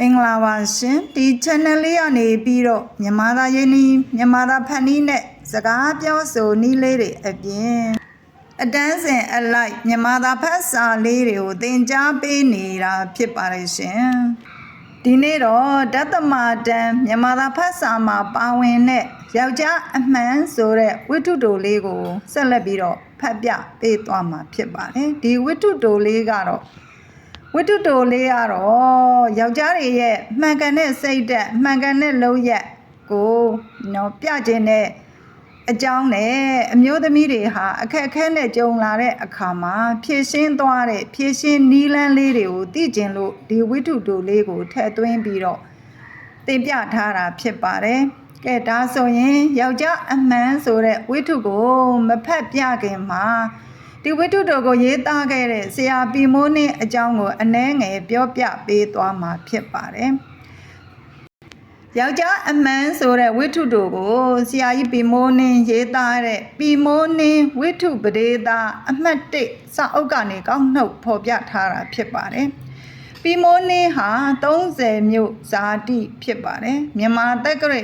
မင်္ဂလာပါရှင်ဒီ channel လေးကနေပြီးတော့မြန်မာသားရင်းနှီးမြန်မာသားဖန်နီးနဲ့စကားပြောဆိုနည်းလေးတွေအပြင်အတန်းစဉ်အလိုက်မြန်မာသားဖတ်စာလေးတွေကိုသင်ကြားပေးနေတာဖြစ်ပါတယ်ရှင်ဒီနေ့တော့ဒသမတန်မြန်မာသားဖတ်စာမှာပါဝင်တဲ့ယောက်ျားအမှန်ဆိုတဲ့ဝိထုတိုလေးကိုဆက်လက်ပြီးတော့ဖတ်ပြပေးသွားမှာဖြစ်ပါတယ်ဒီဝိထုတိုလေးကတော့ ဝတ္ထုတိုလေးကတော့ယောက်ျားတွေရဲ့မှန်ကန်တဲ့စိတ်ဓာတ်မှန်ကန်တဲ့လုံရက်ကိုနော်ပြခြင်းတဲ့အကြောင်းနဲ့အမျိုးသမီးတွေဟာအခက်အခဲနဲ့ကြုံလာတဲ့အခါမှာဖြည့်ရှင်းသွားတဲ့ဖြည့်ရှင်းနီးလန်းလေးတွေကိုသိကျင်လို့ဒီဝတ္ထုတိုလေးကိုထည့်သွင်းပြီးတော့တင်ပြထားတာဖြစ်ပါတယ်။ကဲဒါဆိုရင်ယောက်ျားအမှန်ဆိုတဲ့ဝတ္ထုကိုမဖတ်ပြခင်မှာ ဒီဝိတုတော်ကိုရေးသားခဲ့တဲ့ဆရာပီမိုးနှင်းအကြောင်းကိုအနှဲငယ်ပြောပြပေးသွားမှာဖြစ်ပါတယ်။ယောက်ျားအမှန်ဆိုတဲ့ဝိထုတော်ကိုဆရာကြီးပီမိုးနှင်းရေးသားတဲ့ပီမိုးနှင်းဝိထုပဒေသာအမှတ်1စာအုပ်ကနေကောက်နှုတ်ဖော်ပြထားတာဖြစ်ပါတယ်။ပီမိုးနှင်းဟာ30မြို့ဇာတိဖြစ်ပါတယ်မြန်မာတက္ကရာ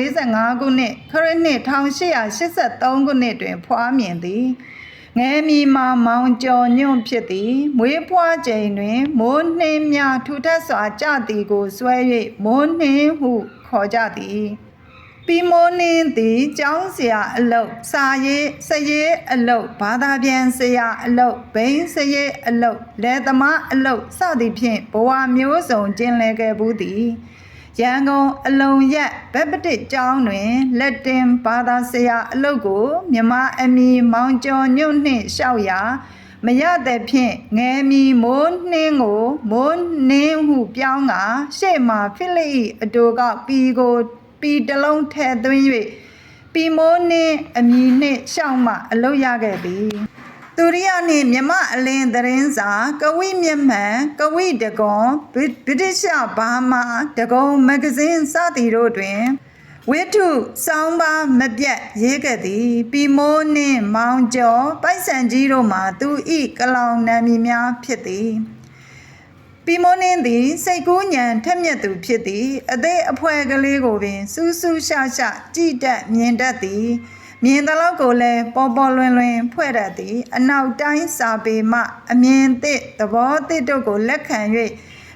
1245ခုနှစ်ခရစ်နှစ်1883ခုနှစ်တွင်ဖွားမြင်သည် ငယ်မီမှာမောင်ကျော်ညွန့်ဖြစ်သည်မွေးဖွားချိန်တွင် မိုးနှင်းများထူထပ်စွာကြသည်ကိုဆွဲ၍မိုးနှင်းဟုခေါ်ကြသည်ပီမိုးနင်းသည်ကျောင်းဆရာအလုပ်စာရေးစရေးအလုပ်ဘာသာပြန်ဆရာအလုပ်ဘိန်းစရေးအလုပ်လယ်သမားအလုပ်စသည်ဖြင့်ဘဝမျိုးစုံကျင်လည်ခဲ့ဘူးသည် ရန်ကုန်အလုံရက်ဗက်ပတစ်ကျောင်းတွင်လက်တင်ဘာသာဆရာအလုပ်ကိုမြမအမီမောင်ကျော်ညွန့်နှင့်လျှောက်ရာမရတဲ့ဖြင့်ငယ်မီမိုးနှင်းကိုမိုးနှင်းဟုပြောင်းကရှေ့မှဖိလိ၏အတူကပီကိုပီတစ်လုံးထဲသွင်း၍ပီမိုးနှင်းအမည်နှင့်ရှောက်မှအလုပ်ရခဲ့သည် သူရိယနှင့်မြမအလင်းသတင်းစာကဝိမျက်မှန်ကဝိတကွန်ဗြိဗြိတိရှဘာမာတကုံမဂ္ဂဇင်းစသည်တို့တွင်ဝိထုစောင်းပါမပြတ်ရေးခဲ့သည်ပီမိုးနှင့်မောင်ကျော်ပိုက်ဆံကြီးတို့မှသူဤကလောင်နာမည်များဖြစ်သည်ပီမိုးနင်းသည်စိတ်ကူးညံထက်မြက်သူဖြစ်သည်အသေးအဖွဲကလေးကိုပင်စူးစူးရှာရှာကြည်တက်မြင်တတ်သည် မြင်သလောက်ကိုလည်းပေါ်ပေါ်လွင်လွင်ဖွဲ့တတ်သည်အနောက်တိုင်းစာပေမှအမြင်သည့်သဘောသည့်တို့ကိုလက်ခံ၍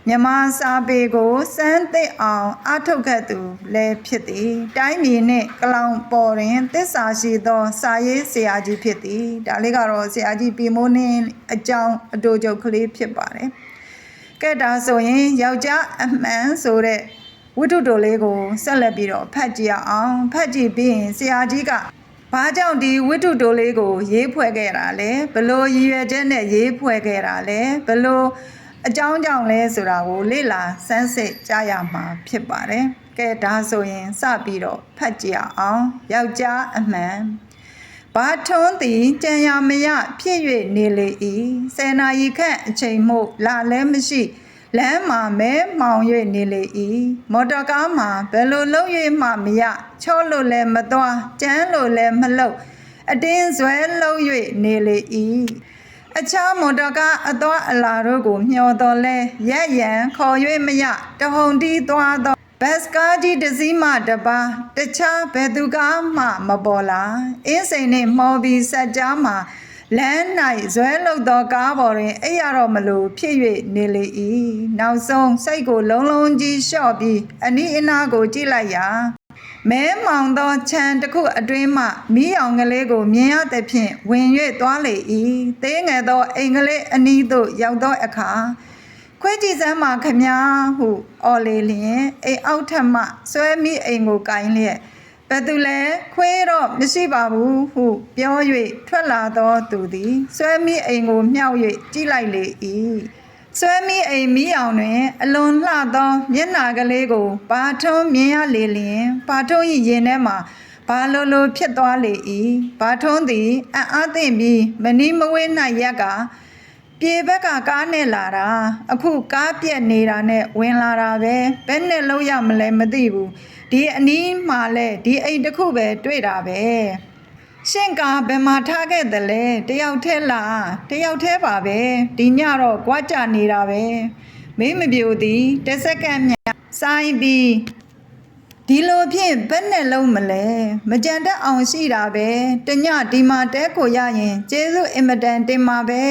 မြမစာပေကိုစမ်းသစ်အောင်အထုတ်ခဲ့သူလည်းဖြစ်သည် တိုင်းပြည်နှင့်ကလောင်ပေါ်တွင်သစ္စာရှိသောစာရေးဆရာကြီးဖြစ်သည်ဒါလေးကတော့ဆရာကြီးပီမိုးနင်းအကြောင်းအတူချုပ်ကလေးဖြစ်ပါတယ်ကဲဒါဆိုရင်ယောက်ျားအမှန်ဆိုတဲ့ဝိတုတိုလေးကိုဆက်လက်ပြီးတော့ဖတ်ကြည့်အောင်ဖတ်ကြည့်ပြီးရင်ဆရာကြီးက ဘာကြောင့်ဒီဝိတုတိုလေးကို ရေးဖွဲ့ခဲ့တာလဲဘလို့ရည်ရွယ်ချက်နဲ့ရေးဖွဲ့ခဲ့တာလဲဘလို့အကြောင်းကြောင့်လဲဆိုတာကိုလေ့လာစမ်းစစ်ကြရမှာဖြစ်ပါတယ်ကဲဒါဆိုရင်စပြီးတော့ဖတ်ကြည့်အောင်ယောက်ျားအမှန်ဘာထွန်းသည်ကြံရမရဖြစ်၍နေလေ၏ဆယ်နာရီခန့်အချိန်မှုလာလဲမရှိ လမ်းမှာမဲမှောင်၍နေလေ၏မော်တော်ကားမှာဘယ်လိုလုံ၍မှမရချော့လို့လည်းမသွားကျန်းလို့လည်းမလှုပ်အတင်းဇွဲလုံ၍နေလေ၏အခြားမော်တော်ကားအသွားအလာတို့ကိုမျှော်တော်လဲရက်ရန်ခေါ်၍မရတဟုန်တီးသွားသောဘတ်စကားကြီးတစ်စီးမှတပါတခြားဘယ်သူကမှမပေါ်လာအင်းစိန်နှင့်မော်ဘီဆက်ကြားမှာ လမ်း၌ဇွဲလုသောကားပေါ်တွင်အိပ်ရတော့မလို့ဖြစ်၍နေလေ၏နောက်ဆုံးစိတ်ကိုလုံးလုံးကြီးလျှော့ပြီးအနီးအနားကိုကြည့်လိုက်ရာမဲမောင်သောခြံတစ်ခုအတွင်းမှမီးအောင်ကလေးကိုမြင်ရသဖြင့်ဝင်၍သွားလေ၏သေးငယ်သောအိမ်ကလေးအနီးသို့ရောက်သောအခါခွဲကြည့်စမ်းပါခမညာဟုအော်လေလျင်အိမ်အောက်ထပ်မှဆွဲမိအိမ်ကိုကင်လျက် ဘယ်သူလဲခွေးတော့မရှိပါဘူးဟုပြော၍ထွက်လာသောသူသည်ဆွဲမိအိမ်ကိုမြှောက်၍ကြည့်လိုက်လေ၏ဆွဲမိအိမ်မိအောင်တွင် အလွန်လှသောမျက်နှာကလေးကိုဘာထုံးမြင်ရလေလျင်ဘာထုံး၏ရင်ထဲမှာဘာလိုလိုဖြစ်သွားလေ၏ဘာထုံးသည်အံ့အားသင့်ပြီးမနီးမဝေး၌ရက်ကပြေဘက်ကကားနဲ့လာတာအခုကားပြက်နေတာနဲ့ဝင်လာတာပဲဘယ်နဲ့လောက်ရမလဲမသိဘူး ဒီအနီးမှာလဲဒီအိမ်တစ်ခုပဲတွေ့တာပဲရှင့်ကားဘယ်မှာထားခဲ့တယ်လဲတယောက်တည်းလားတယောက်တည်းပါပဲဒီညတော့ကြွားကြနေတာပဲမမိမပြိုသည်တစ်စက္ကန့်မြဆိုင်ပြီးဒီလိုဖြင့်ဘယ်နဲ့လုံးမလဲမကြံတတ်အောင်ရှိတာပဲတညဒီမှာတဲကိုရရင်ကျေးဇူးအင်မတန်တင်ပါပဲ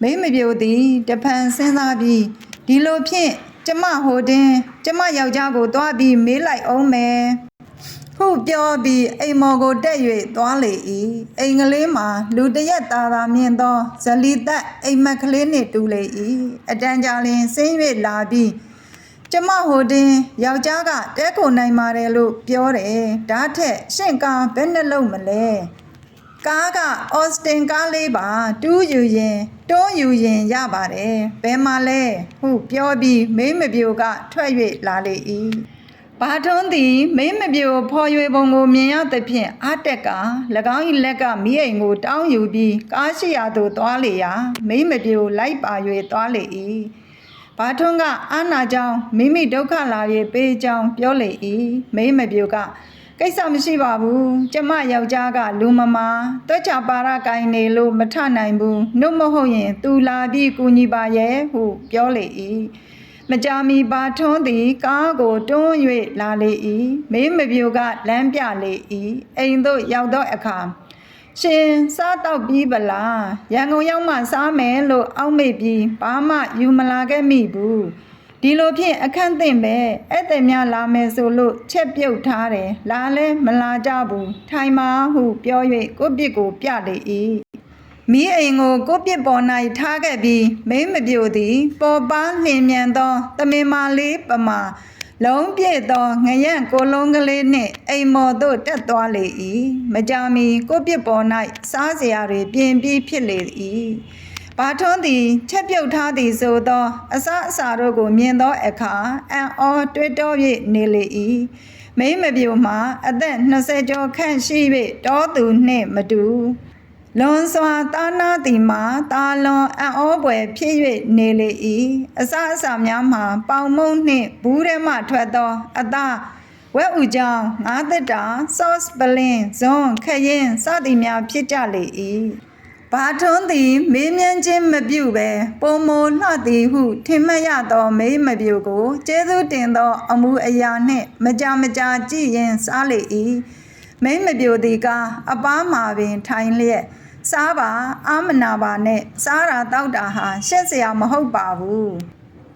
မိမပြိုသည်တဖန်စဉ်းစားပြီးဒီလိုဖြင့် ကျမဟိုတင်ကျမယောက်ျားကိုတွားပြီးမေးလိုက်အောင်မယ်ဟုပြောပြီးအိမ်မော်ကိုတက်၍သွားလေ၏အိမ်ကလေးမှာလူတစ်ရက်သားသာမြင်သောဇလီသက်အိမ်မက်ကလေးနှင့်တူလေ၏အတန်းကြာလင်ဆင်း၍လာပြီးကျမဟိုတင်ယောက်ျားကတဲခုန်နိုင်ပါတယ်လို့ပြောတယ်ဒါထက်ရှင့်ကားဘယ်နှလုံးမလဲ ကားကအော်စတင်ကားလေးပါတူးယူရင်တွန်းယူရင်ရပါတယ်ဘယ်မှာလဲဟုပြောပြီးမိမပြိုကထွက်၍လာလေ၏ဘာထွန်းသည်မိမပြိုဖော်ရွေပုံကိုမြင်ရသဖြင့်အတက်က၎င်း၏လက်ကမိအိမ်ကိုတောင်းယူပြီးကားရှိရာသို့သွားလေရာမိမပြိုလိုက်ပါ၍သွားလေ၏ဘာထွန်းကအာနာကြောင့်မိမိဒုက္ခလာ၍ပေးကြောင်းပြောလေ၏မိမပြိုက ကိစ္စမရှိပါဘူးကျမယောက်ျားကလူမမာတွက်ချပါရကိုင်းနေလို့မထနိုင်ဘူးနှုတ်မဟုတ်ရင် သူလာပြီးကူညီပါရဲ့ဟုပြောလေ၏မကြာမီပါထွန်းသည် ကားကိုတွန်း၍လာလေ၏မေးမပြိုကလမ်းပြလေ၏အိမ်သို့ရောက်သောအခါရှင်စားတော့ပြီးပလားရန်ကုန်ရောက်မှစားမယ်လို့အောက်မေ့ပြီးဘာမှယူမလာခဲ့မိဘူး ဒီလိုဖြင့်အခန့်သင့်ပဲဧည့်သည်များလာမယ်ဆိုလို့ချက်ပြုတ်ထားတယ်လာလဲမလာကြဘူးထိုင်ပါဟုပြော၍ကိုယ့်ပြစ်ကိုပြလေ၏မိအိမ်ကိုကိုယ့်ပြစ်ပေါ်၌ထားခဲ့ပြီးမိမပြိုသည် ပေါ်ပါလျင်မြန်သောတမင်မာလေးပမာလုံးပြည့်သောငရက်ကိုလုံးကလေးနှင့်အိမ်မော်သို့တက်သွားလေ၏မကြာမီကိုယ့်ပြစ်ပေါ်၌စားစရာတွေပြင်ပြီးဖြစ်လေ၏ ဘာထွန်းသည်ချက်ပြုတ်ထားသည်ဆိုသော အစအစာတို့ကိုမြင်သောအခါအံ့ဩတွေးတော၍နေလေ၏မိမပြိုမှာအသက်20ကျော်ခန့်ရှိ၍တောသူနှင့်မတူလွန်စွာတာနာသည်မှာတာလွန်အံ့ဩပွေဖြစ်၍နေလေ၏အစအစာများမှာပေါင်မုံနှင့်ဘူးထဲမှထွက်သောအသားဝက်ဥကြောင်ငါးသက်တာဆော့စ်ပလင်ဇွန်ခရင်စသည်များဖြစ်ကြလေ၏ ဘာထွန်းသည်မေးမြန်းခြင်းမပြုဘဲပုံမိုလှသည်ဟုထင်မှတ်ရသောမေးမပြူကိုကျေးဇူးတင်သော အမှုအရာနှင့် မကြာမကြာကြည့်ရင်စားလေ၏မိမပြူသည်ကအပားမှာပင် ထိုင်လျက်စားပါအာမနာပါနဲ့စားတာတောက်တာဟာရှက်စရာမဟုတ်ပါဘူး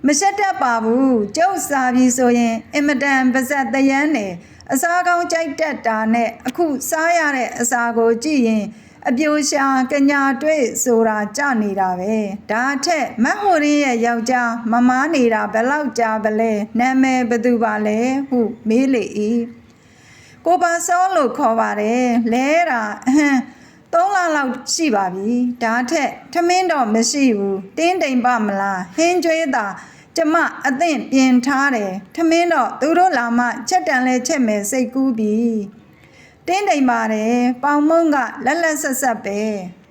မရှက်တတ်ပါဘူးကျုပ်စားပြီဆိုရင်အင်မတန်ပါဇက်တယန်းနဲ့အစားကောင်းကြိုက်တတ်တာနဲ့အခုစားရတဲ့အစာကိုကြည့်ရင် အပြိုရှာကညာတွေ့ဆိုတာကြနေတာပဲဒါထက်မတ်ဟိုရင်းရဲ့ယောက်ျားမမားနေတာဘယ်လောက်ကြာပလဲနာမည်ဘယ်သူပါလဲဟုမေးလေ၏ကိုပါစောလို့ခေါ်ပါတယ်လဲတာအဟမ်းသုံးလလောက်ရှိပါပြီဒါထက်ထမင်းတော့မရှိဘူးတင်းတိမ်ပမလားဟင်းကျွေးတာကျမအသင့်ပြင်ထားတယ်ထမင်းတော့သူတို့လာမှချက်တန်လဲချက်မယ်စိတ်ကူးပြီ တင်းတိမ်ပါတယ်ပေါင်မုံကလက်လက်ဆက်ဆက်ပဲ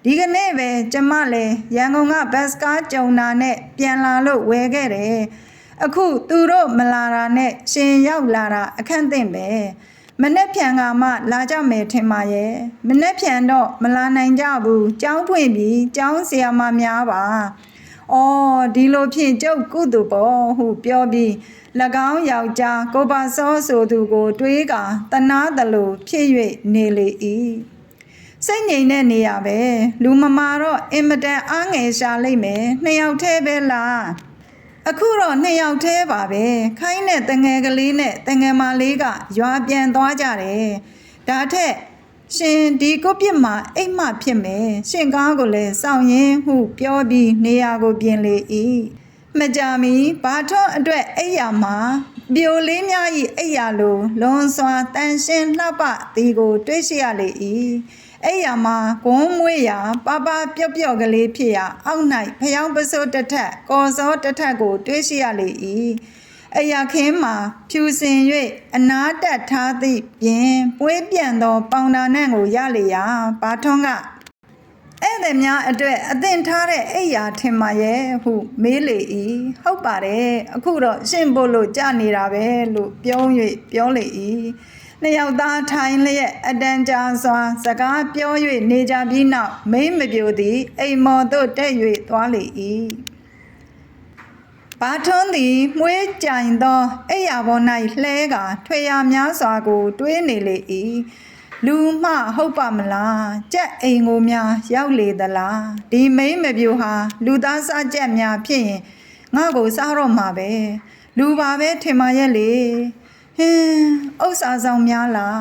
ဒီကနေ့ပဲကျမလည်းရန်ကုန်ကဘတ်စကားကြုံတာနဲ့ပြန်လာလို့ဝယ်ခဲ့တယ်အခုသူတို့မလာတာနဲ့ရှင်ရောက်လာတာအခန့်သင့်ပဲမနေ့ဖြန်ကမှလာကြမယ်ထင်ပါရဲ့မနေ့ဖြန်တော့မလာနိုင်ကြဘူးကျောင်းဖွင့်ပြီးကျောင်းဆရာမများပါ အော်ဒီလိုဖြင့်ကျုပ်ကုသူပေါ်ဟုပြောပြီး၎င်းယောက်ျားကိုပါစောဆိုသူကို တွေးကတနာသလိုဖြစ်၍နေလေ၏စိတ်ငြိမ်တဲ့နေရပဲလူမမာတော့အင်မတန်အားငယ်ရှာလိမ့်မယ်နှစ်ယောက်တည်းပဲလားအခုတော့နှစ်ယောက်တည်းပါပဲခိုင်းတဲ့တငယ်ကလေးနဲ့တငယ်မလေးကရွာပြန်သွားကြတယ်ဒါထက် ရှင်ဒီကိုပြစ်မှာအိတ်မှဖြစ်မယ်ရှင်ကားကိုလည်းစောင့်ရင်ဟုပြောပြီးနေရာကိုပြင်လေ၏မကြမီဘာထွန်းအတွက်အိယာမှာပြိုလေးများ၏အိယာလိုလွန်စွာတန်ရှင်းလှပသည်ကိုတွေးရှိရလေ၏အိယာမှာဂွန်းမွေးရာပပပျော့ပျော့ကလေးဖြစ်ရာအောက်၌ဖျောင်းပစိုးတစ်ထက်ကော်စောတစ်ထက်ကိုတွေးရှိရလေ၏ အရာခင်းမှာဖြူစင်၍အနာတက်ထားသည့်ပြင်ပွေးပြန်သောပေါင်တာနန့်ကိုရလေရာဘာထွန်းကဧည့်သည်များအတွက်အသင်ထားတဲ့အိယာထင်ပါရဲ့ဟုမေးလေ၏ဟုတ်ပါတယ်အခုတော့ရှင့်ဖို့လို့ကြာနေတာပဲလို့ပြော၍ပြောလေ၏နှစ်ယောက်သားထိုင်လျက်အတန်ကြာစွာ စကားပြော၍နေကြပြီးနောက်မိမ့်မပြိုသည်အိမ်မော်သို့တက်၍သွားလေ၏ ဘာထွန်းသည်မွေးကြိုင်သောအိယာဘော၌လှဲကထွေရများစွာကို တွေးနေလေ၏လူမှဟုတ်ပါမလားကြက်အိမ်ကိုများရောက်လေသလားဒီမိမ့်မပြူဟာလူသားစားကြက်များဖြစ်ရင်ငါ့ကိုစားတော့မှာပဲလူပါပဲထင်ပါရဲ့လေဟင်းဥစ္စာဆောင်များလား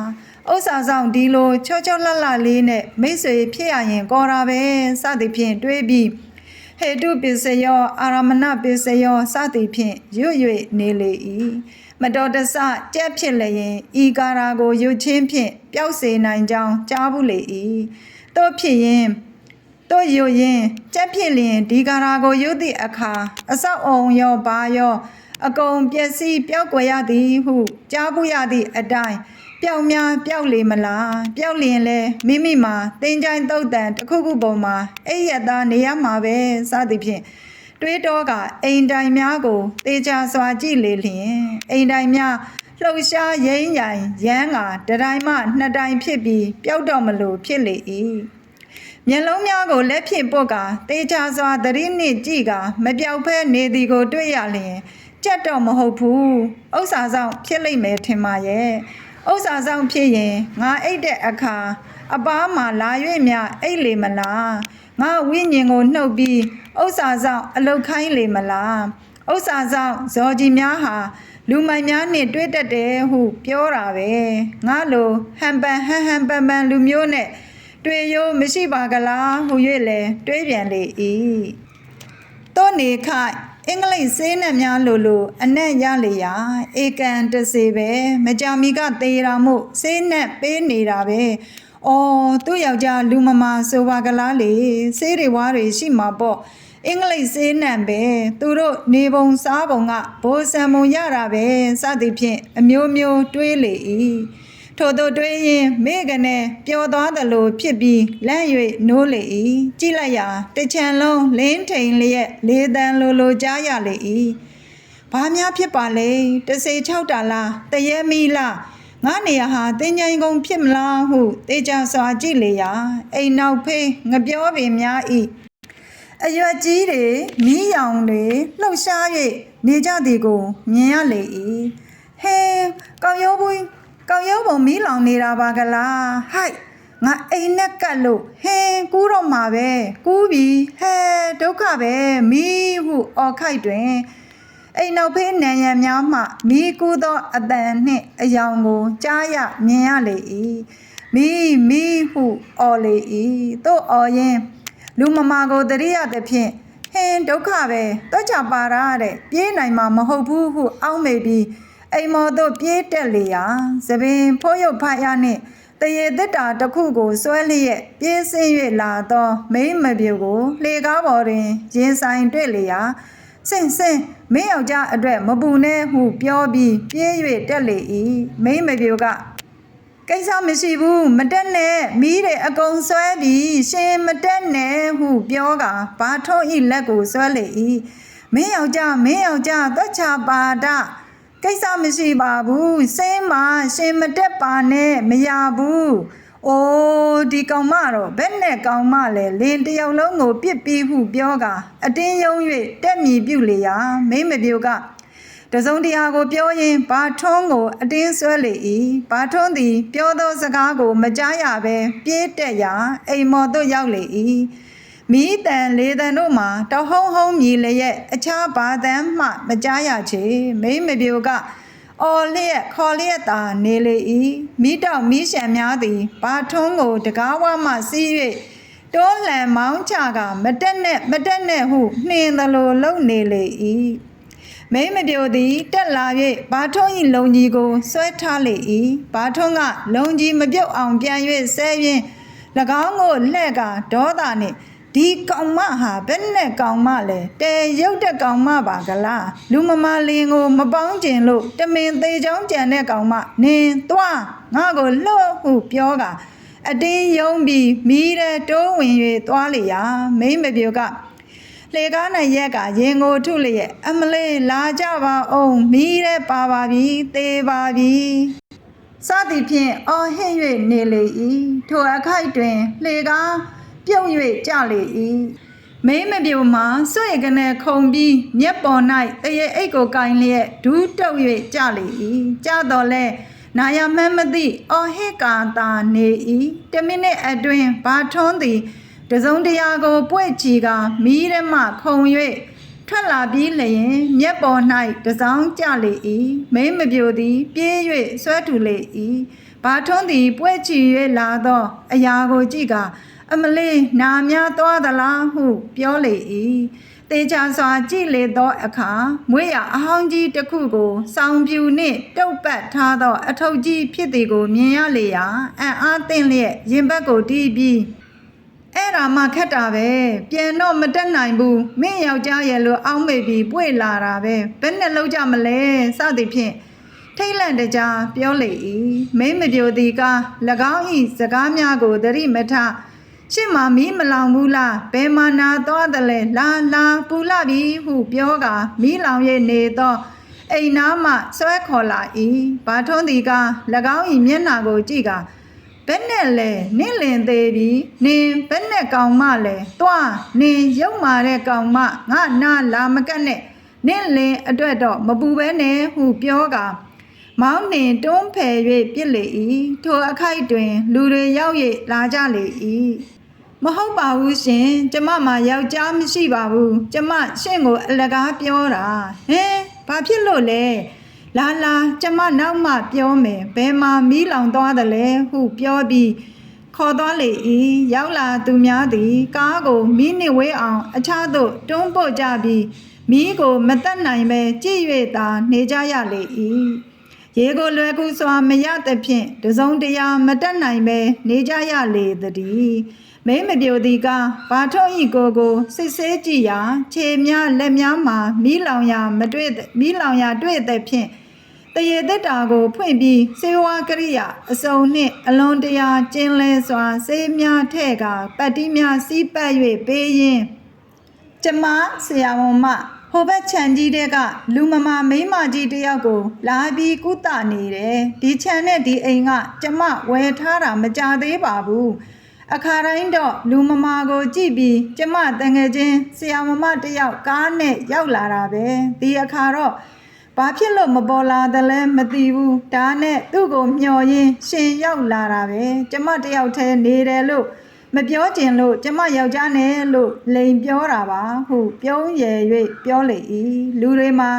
ဥစ္စာဆောင်ဒီလိုချောချောလတ်လတ်လေးနဲ့မိတ်ဆွေဖြစ်ရရင်ကောတာပဲစသည်ဖြင့်တွေးပြီး ဟေတုပစ္စယောအာရမဏပစ္စယောစသည်ဖြင့်ရွတ်၍နေလေ၏မတော်တဆကြက်ဖြစ်လျင်ဤကာရာကိုရွတ်ချင်းဖြင့်ပျောက်စေနိုင်ကြောင်းကြားဘူးလေ၏တို့ဖြစ်ရင်တို့ရွတ်ရင်ကြက်ဖြစ်လျင်ဒီကာရာကိုရွတ်သည့်အခါအဆောက်အုံရောဘာရောအကုန်ပျက်စီးပျောက်ကွယ်ရသည်ဟုကြားဘူးရသည့်အတိုင်း ပျောက်များပျောက်လေမလားပျောက်လျင်လဲမိမိမှာတင်ကြိုင်တုတ်တန်တစ်ခုခုပုံမှာအိပ်ရသားနေရမှာပဲစသည်ဖြင့်တွေးတောကအိမ်တိုင်များကိုတေချာစွာကြည့်လေလျင်အိမ်တိုင်များလှုပ်ရှားရိမ့်ရိုင်ရမ်းကတတိုင်းမှနှစ်တိုင်းဖြစ်ပြီးပျောက်တော့မလို့ဖြစ်လေ၏မျက်လုံးများကိုလက်ဖြင့်ပုတ်ကတေချာစွာသတိနှင့်ကြည့်ကမပြောက်ဖဲနေသည်ကို တွေ့ရလျင်ကြက်တော့မဟုတ်ဘူးဥစ္စာဆောင်ဖြစ်လိမ့်မယ်ထင်ပါရဲ့ ဥစ္စာဆောင်ဖြစ်ရင်ငါအိတ်တဲ့အခါအပားမှာလာ၍မြအိတ်လေမလားငါဝိညာဉ်ကိုနှုတ်ပြီးဥစ္စာဆောင်အလုတ်ခိုင်းလေမလားဥစ္စာဆောင်ဇော်ကြီးများဟာလူမိုင်များနှင့်တွေ့တတ်တယ်ဟုပြောတာပဲငါလိုဟန်ပန်ဟန်ဟန်ပန်ပန်လူမျိုးနဲ့တွေ့ရိုးမရှိပါကလားဟု၍လဲတွေးပြန်လေ၏တောနေခိုင် အင်္ဂလိပ်စေးနဲ့များလို့လို့အနက်ရလေရာဧကန်တစေပဲမကြမီကသေးတာမို့စေးနဲ့ပေးနေတာပဲ။အော်သူ့ယောက်ျားလူမမာဆိုပါကလားလေစေးတွေဝါးတွေရှိမှာပေါ့အင်္ဂလိပ်စေးနဲ့ပဲသူတို့နေပုံစားပုံကဘိုးဆံမုံရတာပဲစသည်ဖြင့်အမျိုးမျိုးတွေးလေ၏ ထို့သောတွေးရင်မိကနေပျော်သွားသလိုဖြစ်ပြီးလန့်၍နိုးလေ၏ကြည့်လိုက်ရာတစ်ချံလုံးလင်းထိန်လျက်လေးတန်းလိုလိုကြားရလေ၏ဘာများဖြစ်ပါလဲတစေ6တာလားတရဲမီလားငါနေရဟာတင်းကြိုင်ကုန်ဖြစ်မလားဟုတေချာစွာကြည့်လေရာအိမ်နောက်ဖေးငပြောပင်များ၏အရွက်ကြီးတွေမီးရောင်တွေလှုပ်ရှား၍နေကြသည်ကိုမြင်ရလေ၏ဟဲကောင်ရိုးဘူး ကောင်ရိုးပုံမီးလောင်နေတာပါကလားဟိုက်ငါအိမ်နဲ့ကတ်လို့ဟင်းကူးတော့မှာပဲကူးပြီဟဲဒုက္ခပဲမီးဟုအော်ခိုက်တွင်အိမ်နောက်ဖေးနံရံများမှမိကူသောအတန်နှင့်အယောင်ကိုကြားရမြင်ရလေ၏မိမိဟုအော်လေ၏သို့အော်ရင်လူမမာကိုတရိယသဖြင့်ဟင်းဒုက္ခပဲတော့ချပါရတဲ့ပြေးနိုင်မှာမဟုတ်ဘူးဟုအောက်မေပြီး အိမ်မော်သို့ပြေးတက်လေရာသပင်ဖိုးရုပ်ဖရနှင့်တရေတက်တာတစ်ခုကိုဆွဲလျက်ပြေးဆင်း၍လာသောမိမ့်မပြူကိုလေကားပေါ်တွင်ရင်ဆိုင်တွေ့လေရာစင်စင်မင်းယောက်ျားအတွက်မပူနဲ့ဟုပြောပြီးပြေး၍တက်လေ၏မိန်းမပြိုကကိစ္စမရှိဘူးမတက်နဲ့မီးတွေအကုန်ဆွဲပြီးရှင်မတက်နဲ့ဟုပြောကဘာထုံးဤလက်ကိုဆွဲလေ၏မင်းယောက်ျားမင်းယောက်ျားသက်ချပါဒ ကိစ္စမရှိပါဘူးစင်းမရှင်မတက်ပါနဲ့မရဘူး။အိုးဒီကောင်မတော့ဘယ်နဲ့ကောင်မလဲလင်းတယောက်လုံးကိုပြစ်ပြီးဟုပြောကအတင်းယုံ၍တက်မြည်ပြုလေရာမိမ့်မပြိုကတစုံတရာကိုပြောရင်ဘာထွန်းကိုအတင်းဆွဲလေ၏ဘာထွန်းသည် ပြောသောစကားကို မကြားရဘဲပြေးတက်ရာအိမ်မော်သို့ရောက်လေ၏ မီးတန်လေးတန်တို့မှာတဟုံးဟုံးမြည်လျက်အခြားဘာတန်မှမကြားရချေမိမ့်မပြိုကအော်လျက်ခေါ်လျက်သာနေလေ၏မိတောက်မိရှံများသည်ဘာထုံးကိုတကားဝမှစီး၍တွန်းလှန်မောင်းချကမတက်နဲ့မတက်နဲ့ဟုနှင်သလိုလုံနေလေ၏မိမပြိုသည်တက်လာ၍ဘာထုံး၏လုံကြီးကိုဆွဲထားလေ၏ဘာထုံးကလုံကြီးမပြုတ်အောင်ပြန်၍ဆဲရင်း၎င်းကိုလှဲ့ကဒေါသနှင့် ဒီကောင်မဟာဘယ်နဲ့ကောင်မလဲတဲရုပ်တဲ့ကောင်မပါကလားလူမမာလင်ကိုမပေါင်းကျင်လို့တမင်သေးချောင်းကြံတဲ့ကောင်မနင်သွားငါကိုလှုပ်ဟုပြောကအတင်းယုံပြီးမိတဲ့တိုးဝင်၍သွားလေရာမိမ့်မပြိုကလေကားနိုင်ရက်ကရင်ကိုထုလျက်အမလေးလာကြပါအောင်မိတဲ့ပါပါပြီသေးပါပြီစသည်ဖြင့်အော်ဟစ်၍နေလေ၏ထိုအခိုက်တွင်လေကား ပြုတ်၍ကြလေ၏မိမပြိုမှာစွန့်ရကနေခုံပြီးမျက်ပေါ်၌တရေအိတ်ကိုကင်လျက်ဒူးတုပ်၍ကြလေ၏ကြတော့လဲနာယမန်းမသိအော်ဟစ်ကာတာနေ၏တမိနစ်အတွင်းဘာထွန်းသည်တစုံတရာကိုပွေ့ချီကမီးရမခုံ၍ထွက်လာပြီးလျင်မျက်ပေါ်၌တစောင်းကြလေ၏မိမပြိုသည် ပြေး၍ဆွဲထူလေ၏ဘာထွန်းသည်ပွေ့ချီ၍လာသော အရာကိုကြည့်ကာ အမလေးနာများသွားသလားဟုပြောလေ၏တေချာစွာကြည့်လေသောအခါမွေးရအဟောင်းကြီးတစ်ခုကိုစောင်ပြူနှင့်တုပ်ပတ်ထားသော အထုပ်ကြီးဖြစ်သည်ကိုမြင်ရလေရာအံ့အားသင့်လျက်ရင်ဘတ်ကိုတီးပြီးအဲ့ဒါမှခက်တာပဲပြန်တော့မတက်နိုင်ဘူးမင်းယောက်ျားရဲ့လိုအောင်းမေပြီးပွေလာတာပဲဘယ်နဲ့လောက်ကြမလဲစသည်ဖြင့်ထိတ်လန့်တကြားပြောလေ၏မင်းမပြိုသည်က၎င်း၏စကားများကိုသတိမထ ရှင့်မမီးမလောင်ဘူးလားဘယ်မှာနာသွားတယ်လဲလာလာပူလာပြီဟုပြောကမီးလောင်ရဲ့နေသောအိမ်နာမှဆွဲခေါ်လာ၏ဘာထွန်းသည်က၎င်း၏မျက်နှာကိုကြည့်ကဘယ်နဲ့လဲနင့်လင်သေးပြီနင်ဘယ်နဲ့ကောင်မလဲတွားနင်ရုပ်မာတဲ့ကောင်မငါနာလာမကက်နဲ့နင့်လင်အတွက်တော့မပူပဲနဲ့ဟုပြောကမောင်းနှင်တွန်းဖယ်၍ပြစ်လေ၏ထိုအခိုက်တွင် လူတွေရောက်၍လာကြလေ၏ မဟုတ်ပါဘူးရှင်ကျမမှာယောက်ျားမရှိပါဘူးကျမရှင့်ကိုအလကားပြောတာဟင်ဘာဖြစ်လို့လဲလာလာကျမနောက်မှပြောမယ်ဘယ်မှာမီးလောင်သွားသလဲဟုပြောပြီးခေါ်သွားလေ၏ရောက်လာသူများသည်ကားကိုမီးနှင့်ဝေးအောင် အခြားသို့တွန်းပို့ကြပြီးမီးကိုမတတ်နိုင်ပဲကြည့်၍သာနေကြရလေ၏ရေကိုလွယ်ကူစွာမရသဖြင့်တစုံတရာမတတ်နိုင်ပဲနေကြရလေသည် မိမပြိုသည်ကဘာထုံးဤကိုကိုစစ်ဆေးကြည့်ရာခြေများလက်များမှာမီးလောင်ရာမတွေ့မီးလောင်ရာတွေ့တဲ့ဖြင့်တရေသက်တာကိုဖွင့်ပြီးစေဝါကရိယာအစုံနှင့်အလွန်တရာကျင်းလဲစွာစေးများထဲ့ကပတ်တိများစီးပတ်၍ပေးရင်ကျမဆရာဝန်မဟိုဘက်ခြံကြီးတဲ့ကလူမမာမိန်းမကြီးတယောက်ကို လာပြီးကုသနေတယ်ဒီခြံနဲ့ဒီအိမ်ကကျမဝယ်ထားတာမကြသေးပါဘူး အခါတိုင်းတော့လူမမာကိုကြည့်ပြီးကျမတငယ်ချင်းဆရာမမတယောက်ကားနဲ့ရောက်လာတာပဲဒီအခါတော့ဘာဖြစ်လို့မပေါ်လာသလဲမသိဘူးဒါနဲ့သူ့ကိုမျှော်ရင်းရှင်ရောက်လာတာပဲကျမတယောက်တည်းနေတယ်လို့မပြောကျင်လို့ကျမယောက်ျားနဲ့လို့လိန်ပြောတာပါဟုပြုံးရယ်၍ပြောလေ၏လူတွေမှာ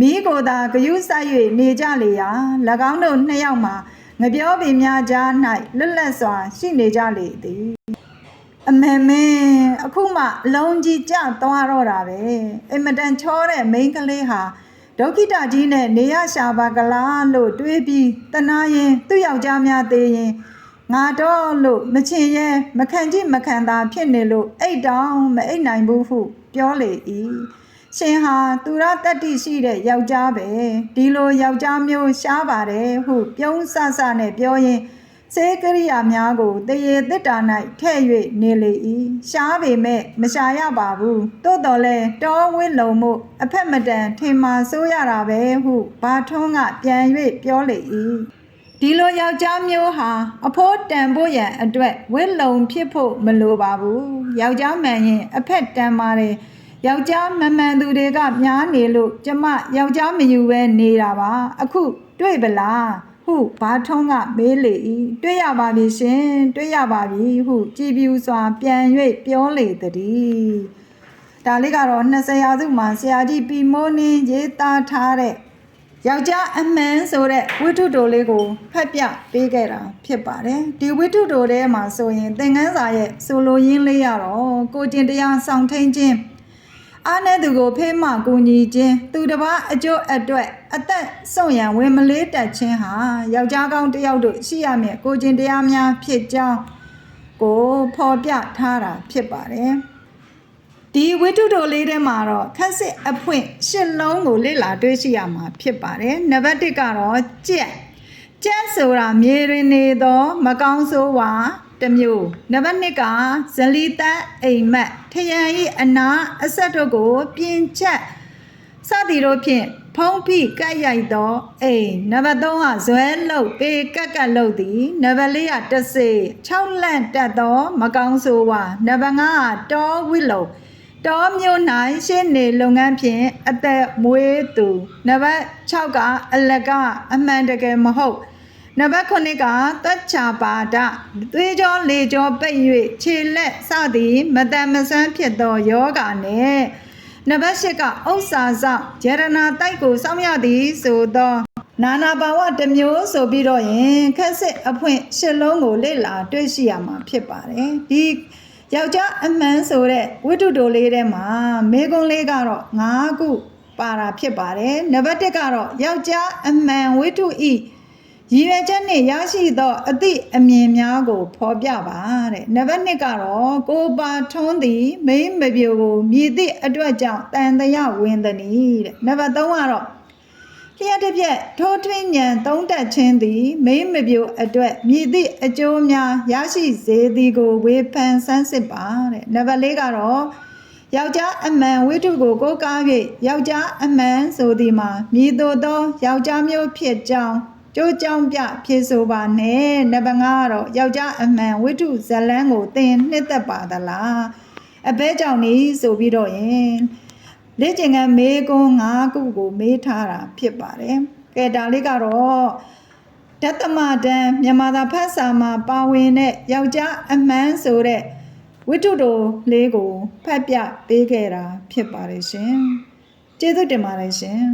မိကိုယ်သာဂယုစိုက်၍နေကြလေရာ၎င်းတို့နှစ်ယောက်မှာ ငပြောပင်များကြား၌လွတ်လပ်စွာ ရှိနေကြလေသည်အမေမင်းအခုမှအလုံးကြီးကြသွားတော့တာပဲအင်မတန်ချောတဲ့မိန်းကလေးဟာဒုက္ခိတကြီးနဲ့နေရရှာပါကလားလို့တွေးပြီးတနာရင်သူ့ယောက်ျားများသေးရင်ငါတော့လို့မချင်ရဲမခံကြည့်မခံသာဖြစ်နေလို့အိတ်တောင်မအိတ်နိုင်ဘူးဟု ပြောလေ၏ ရှင်ဟာသူရတတ္တိရှိတဲ့ယောက်ျားပဲဒီလိုယောက်ျားမျိုးရှားပါတယ်ဟုပြုံးဆဆနဲ့ပြောရင်စေကရိယာများကိုတရေတစ်တာ၌ထဲ့၍နေလေ၏ရှားပေမဲ့မရှာရပါဘူးသို့တော်လဲတောဝင်းလုံမှုအဖက်မတန်ထင်မာဆိုးရတာပဲဟုဘာထွန်းကပြန်၍ပြောလေ၏ဒီလိုယောက်ျားမျိုးဟာအဖိုးတန်ဖို့ရန်အတွက်ဝင်းလုံဖြစ်ဖို့မလိုပါဘူးယောက်ျားမှန်ရင်အဖက်တန်ပါတယ် ယောက်ျားမမှန်သူတွေကများနေလို့ကျမယောက်ျားမယူပဲနေတာပါ အခုတွေ့ပလားဟုဘာထုံးကမေးလေ၏တွေ့ရပါပြီရှင်တွေ့ရပါပြီဟုကြည်ပြူစွာ ပြန်၍ပြောလေသည်ဒါလေးကတော့20ရာစုမှာဆရာကြီးပီမိုးနင်းရေးသားထားတဲ့ယောက်ျားအမှန်ဆိုတဲ့ဝိထုတိုလေးကိုဖတ်ပြပေးခဲ့တာဖြစ်ပါတယ်ဒီဝိထုတိုထဲမှာဆိုရင်သင်ခန်းစာရဲ့ဆိုလိုရင်းလေးရတော့ကိုကျင်တရားဆောင်ထိန်ခြင်း အားနဲ့သူကိုဖေးမှကူညီခြင်းသူတစ်ပါးအကျိုးအတွက်အသက်ဆုံးရန်ဝင်မလေးတက်ခြင်းဟာယောက်ျားကောင်းတစ်ယောက်တို့ရှိရမယ်ကိုကျင်တရားများဖြစ်ကြောင်းကိုဖော်ပြထားတာဖြစ်ပါတယ်ဒီဝိတုတိုလေးထဲမှာတော့ခက်စစ်အဖွင့်ရှစ်လုံးကိုလေ့လာတွေ့ရှိရမှာဖြစ်ပါတယ်နံပါတ်1ကတော့ကြက်ကြက်ဆိုတာမြေတွင်နေသော မကောင်းဆိုးဝါ တစ်မျိုးနံပါတ်2ကဇလီသက်အိမ်မက်ထရန်ဤအနာအဆက်တို့ကို ပြင်ချက်စသည်တို့ဖြင့်ဖုံးဖိကတ်ရိုက်သောအိမ်နံပါတ်3ကဇွဲလုတ်ပေကက်ကက်လုတ်သည်နံပါတ်4ကတစေ6လန့်တက်သော မကောင်းဆိုးဝါနံပါတ်5ကတောဝိလုံတောမြို့၌ရှင်းနေလုပ်ငန်းဖြင့်အသက်မွေးသူနံပါတ်6ကအလကအမှန်တကယ်မဟုတ် နံပါတ်9ကသက်ချပါဒသွေးကြောလေကြောပိတ်၍ခြေလက်စသည်မတန်မဆန်းဖြစ်သောယောဂာနှင့်နံပါတ်10ကဥစ္စာဆောင်ဂျေရနာတိုက်ကိုစောင့်ရသည်ဆိုသောနာနာဘာဝတစ်မျိုးဆိုပြီးတော့ရင်ခက်စစ်အဖွင့်ရှစ်လုံးကိုလေ့လာတွေ့ရှိရမှာဖြစ်ပါတယ်ဒီယောက်ျားအမှန်ဆိုတဲ့ဝိတုတိုလေးထဲမှာမေကုံလေးကတော့၅ခုပါတာဖြစ်ပါတယ်နံပါတ်1ကတော့ယောက်ျားအမှန်ဝိတုဤ ရည်ရွယ်ချက်နဲ့ရရှိသောအသည့်အမြင်များကို ဖော်ပြပါတဲ့နံပါတ်2ကတော့ကိုပါထွန်းသည်မိမ့်မပြိုကိုမြည်သည့်အတွက်ကြောင့်တန်တရာဝင်သည်တဲ့နံပါတ်3ကတော့လျှက်တစ်ပြက်ထိုးထွင်းညံသုံးတက်ခြင်းသည် မိမ့်မပြိုအတွက်မြည်သည့်အကျိုးများရရှိစေသည်ကိုဝေဖန်ဆန်းစစ်ပါတဲ့နံပါတ်၄ကတော့ယောက်ျားအမှန်ဝိတုကိုကိုးကား၍ယောက်ျားအမှန်ဆိုသည်မှာမြည်သို့သောယောက်ျားမျိုးဖြစ်ကြောင်း ကြိုးကြောင်းပြဖြစ်ဆိုပါနဲ့နံပါတ်၅ကတော့ယောက်ျားအမှန်ဝိတုဇလန်းကိုသင်နှစ်သက်ပါသလားအဘဲကြောင့်နေဆိုပြီးတော့ရင်လေ့ကျင့်ခန်းမေးခွန်း၅ခုကိုမေးထားတာဖြစ်ပါတယ်။ကဲဒါလေးကတော့ဓတ္တမတန်မြန်မာသာဖတ်စာမှာပါဝင်တဲ့ယောက်ျားအမှန်ဆိုတဲ့ဝိတ္ထုတော်လေးကိုဖတ်ပြပေးခဲ့တာဖြစ်ပါတယ်ရှင်။ကျေးဇူးတင်ပါတယ်ရှင်။